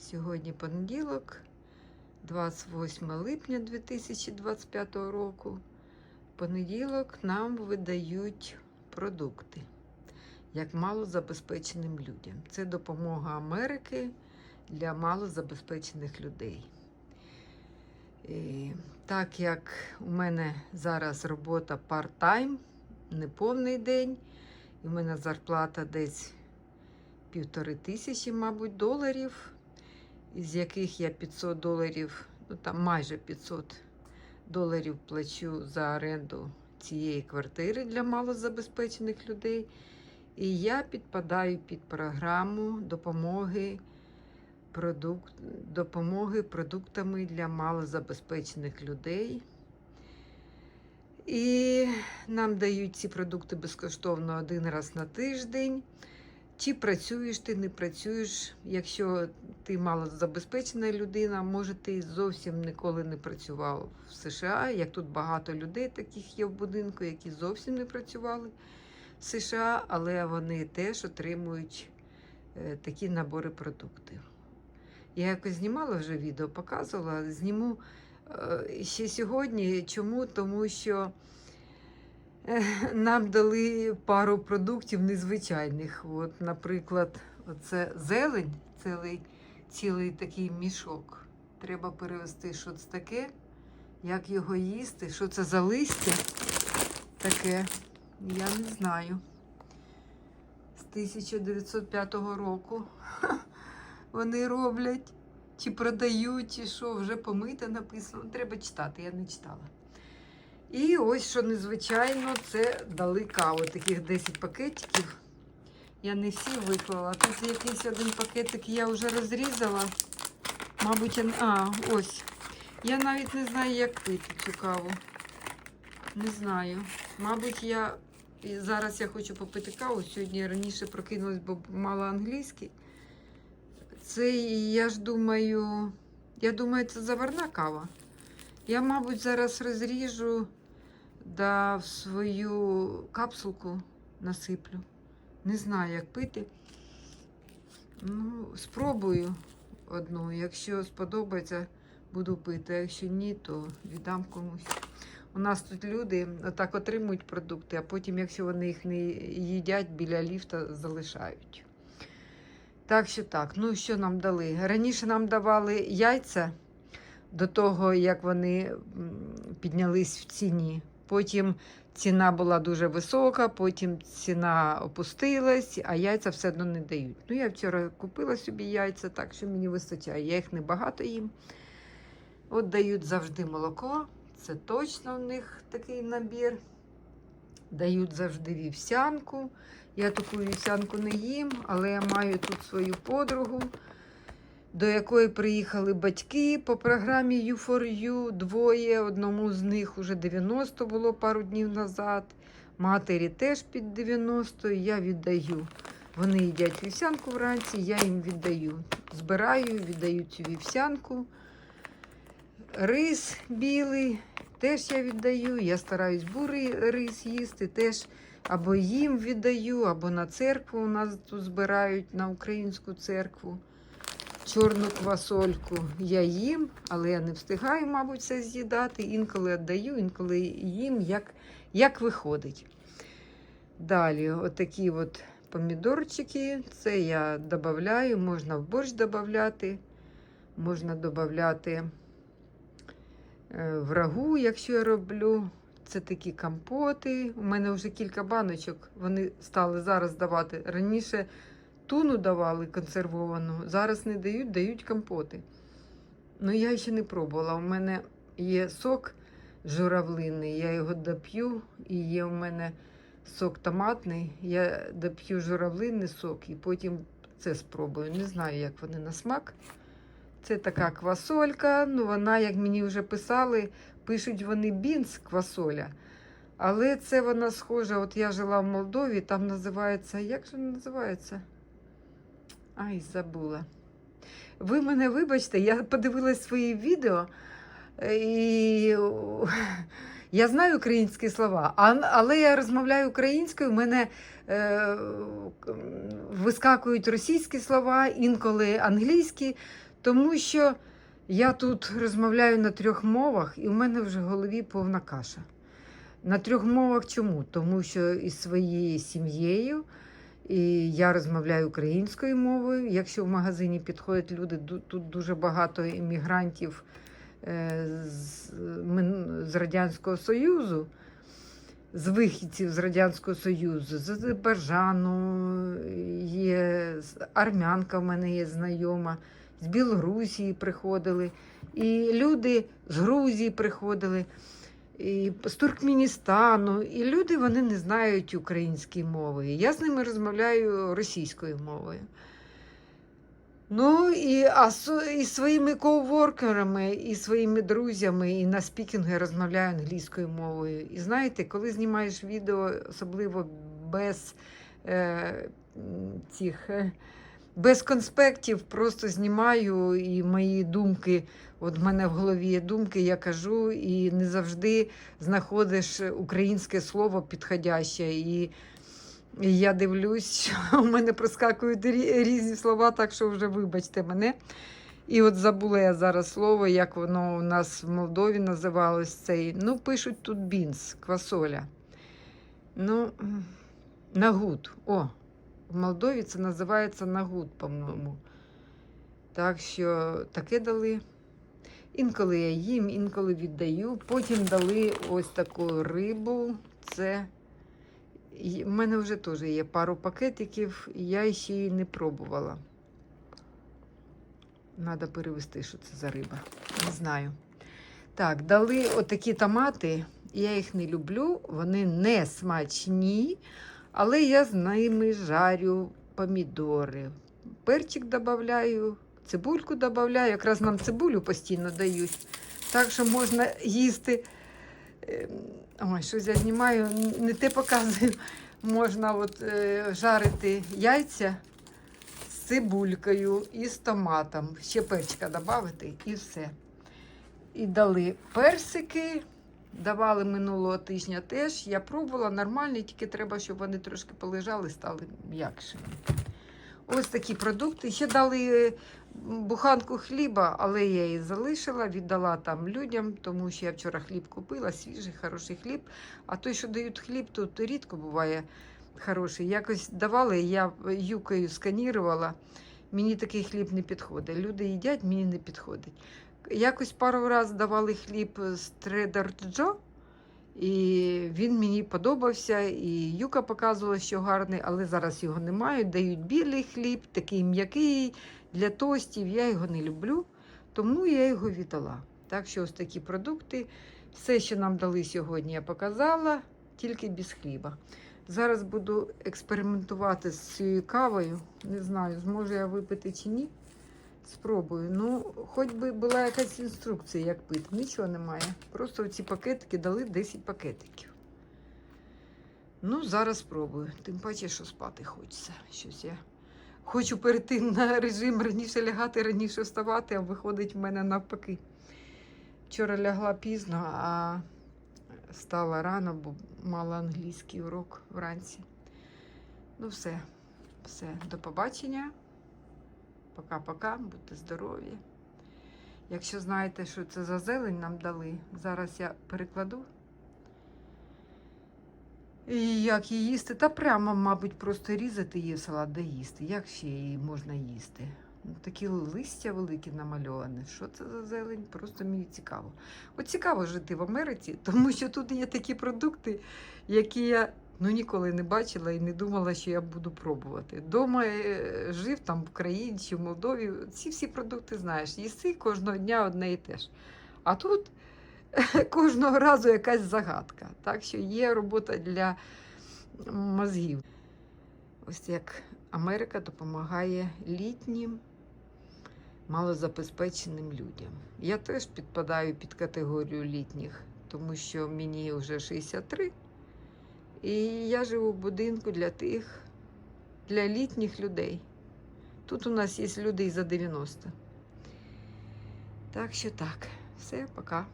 Сьогодні понеділок, 28 липня 2025 року. Понеділок нам видають продукти як малозабезпеченим людям. Це допомога Америки для малозабезпечених людей. І так як у мене зараз робота part-time, не повний день, і в мене зарплата десь півтори тисячі, мабуть, доларів, із яких я 500 доларів, ну там майже 500 доларів плачу за оренду цієї квартири для малозабезпечених людей. І я підпадаю під програму допомоги, продук... допомоги продуктами для малозабезпечених людей. І нам дають ці продукти безкоштовно один раз на тиждень. Чи працюєш ти, не працюєш. Якщо ти малозабезпечена людина, може ти зовсім ніколи не працював в США. Як тут багато людей таких є в будинку, які зовсім не працювали в США, але вони теж отримують е, такі набори продуктів. Я якось знімала вже відео, показувала, зніму е, ще сьогодні. Чому? Тому що нам дали пару продуктів незвичайних. От, наприклад, це зелень, цілий, цілий такий мішок. Треба перевести, що це таке, як його їсти, що це за листя таке. Я не знаю. З 1905 року вони роблять, чи продають, чи що, вже помите написано. Треба читати, я не читала. І ось що незвичайно, це дали каву. Таких 10 пакетиків. Я не всі виклала. Тут якийсь один пакетик я вже розрізала. Мабуть, я... а, ось. Я навіть не знаю, як пити цю каву. Не знаю. Мабуть, я зараз я хочу попити каву. Сьогодні я раніше прокинулась, бо мала англійський. Це я ж думаю, я думаю, це заварна кава. Я, мабуть, зараз розріжу да в свою капсулку насиплю. Не знаю, як пити. Ну, спробую одну. Якщо сподобається, буду пити. А якщо ні, то віддам комусь. У нас тут люди так отримують продукти, а потім, якщо вони їх не їдять, біля ліфта залишають. Так що так, ну що нам дали? Раніше нам давали яйця до того, як вони піднялись в ціні. Потім ціна була дуже висока, потім ціна опустилась, а яйця все одно не дають. Ну, я вчора купила собі яйця, так що мені вистачає. Я їх небагато їм. От дають завжди молоко. Це точно в них такий набір. Дають завжди вівсянку. Я таку вівсянку не їм, але я маю тут свою подругу, до якої приїхали батьки по програмі U4U. Двоє. Одному з них уже 90 було пару днів назад. Матері теж під 90 я віддаю. Вони їдять вівсянку вранці, я їм віддаю. Збираю, віддаю цю вівсянку. Рис білий теж я віддаю. Я стараюсь бурий рис їсти, теж або їм віддаю, або на церкву у нас тут збирають на українську церкву. Чорну квасольку я їм, але я не встигаю, мабуть, це з'їдати. Інколи віддаю, інколи їм, як як виходить. Далі, отакі от помідорчики. Це я додаю, можна в борщ додати, можна додати в рагу, якщо я роблю. Це такі компоти. У мене вже кілька баночок. Вони стали зараз давати. Раніше туну давали консервовану, зараз не дають, дають компоти. Ну, я ще не пробувала. У мене є сок журавлиний, я його доп'ю, і є у мене сок томатний. Я доп'ю журавлинний сок і потім це спробую. Не знаю, як вони на смак. Це така квасолька. Ну, вона, як мені вже писали, пишуть вони бінс квасоля. Але це вона схожа. От я жила в Молдові, там називається. Як же називається? Ай, забула. Ви мене вибачте, я подивилась свої відео. І я знаю українські слова, але я розмовляю українською, в мене е, вискакують російські слова, інколи англійські. Тому що я тут розмовляю на трьох мовах, і в мене вже в голові повна каша. На трьох мовах чому? Тому що із своєю сім'єю і я розмовляю українською мовою. Якщо в магазині підходять люди, тут дуже багато іммігрантів е, з, Радянського Союзу, з вихідців з Радянського Союзу, з Азербайджану, є армянка в мене є знайома, з Білорусії приходили. І люди з Грузії приходили, і з Туркменістану. І люди вони не знають української мови. Я з ними розмовляю російською мовою. Ну і а і своїми коуворкерами, і своїми друзями, і на спікінгу я розмовляю англійською мовою. І знаєте, коли знімаєш відео, особливо без е, цих. е, без конспектів просто знімаю і мої думки. От в мене в голові є думки, я кажу, і не завжди знаходиш українське слово підходяще. І я дивлюсь, що у мене проскакують різні слова, так що вже вибачте мене. І от забула я зараз слово, як воно у нас в Молдові називалось цей. Ну, пишуть тут бінс, квасоля. Ну, нагуд. О, в Молдові це називається нагуд, по-моєму. Так що таке дали. Інколи я їм, інколи віддаю. Потім дали ось таку рибу. Це в мене вже теж є пару пакетиків, я ще її не пробувала. Треба перевести, що це за риба. Не знаю. Так, дали отакі томати. Я їх не люблю, вони не смачні, але я з ними жарю помідори. Перчик додаю, цибульку додаю. Якраз нам цибулю постійно дають. Так що можна їсти. Ем, Ой, щось я знімаю, не те показую. Можна от, е, жарити яйця з цибулькою і з томатом. Ще перчика додати і все. І дали персики. Давали минулого тижня теж. Я пробувала нормальні, тільки треба, щоб вони трошки полежали, стали м'якшими. Ось такі продукти. Ще дали буханку хліба, але я її залишила, віддала там людям, тому що я вчора хліб купила, свіжий, хороший хліб. А той, що дають хліб, тут рідко буває хороший. Якось давали, я юкою сканірувала. Мені такий хліб не підходить. Люди їдять, мені не підходить. Якось пару разів давали хліб з Trader Joe, і він мені подобався. І Юка показувала, що гарний, але зараз його немає. Дають білий хліб, такий м'який для тостів. Я його не люблю, тому я його віддала. Так що ось такі продукти. Все, що нам дали сьогодні, я показала, тільки без хліба. Зараз буду експериментувати з цією кавою. Не знаю, зможу я випити чи ні. Спробую. Ну, хоч би була якась інструкція, як пити. Нічого немає. Просто ці пакетики дали 10 пакетиків. Ну, зараз спробую. Тим паче, що спати хочеться. Щось я хочу перейти на режим раніше лягати, раніше вставати, а виходить в мене навпаки. Вчора лягла пізно, а стала рано, бо мала англійський урок вранці. Ну, все, все, до побачення. Пока-пока, будьте здорові. Якщо знаєте, що це за зелень нам дали, зараз я перекладу. І як її їсти? Та прямо, мабуть, просто різати її в салат да їсти. Як ще її можна їсти? Ну, такі листя великі намальовані. Що це за зелень? Просто мені цікаво. От цікаво жити в Америці, тому що тут є такі продукти, які я ну, ніколи не бачила і не думала, що я буду пробувати. Дома е, жив там в Україні чи в Молдові. Ці всі продукти знаєш, їси кожного дня одне і те ж. А тут кожного разу якась загадка. Так що є робота для мозгів. Ось як Америка допомагає літнім, малозабезпеченим людям. Я теж підпадаю під категорію літніх, тому що мені вже 63. І я живу в будинку для тих, для літніх людей. Тут у нас є люди за 90. Так що так, все, пока.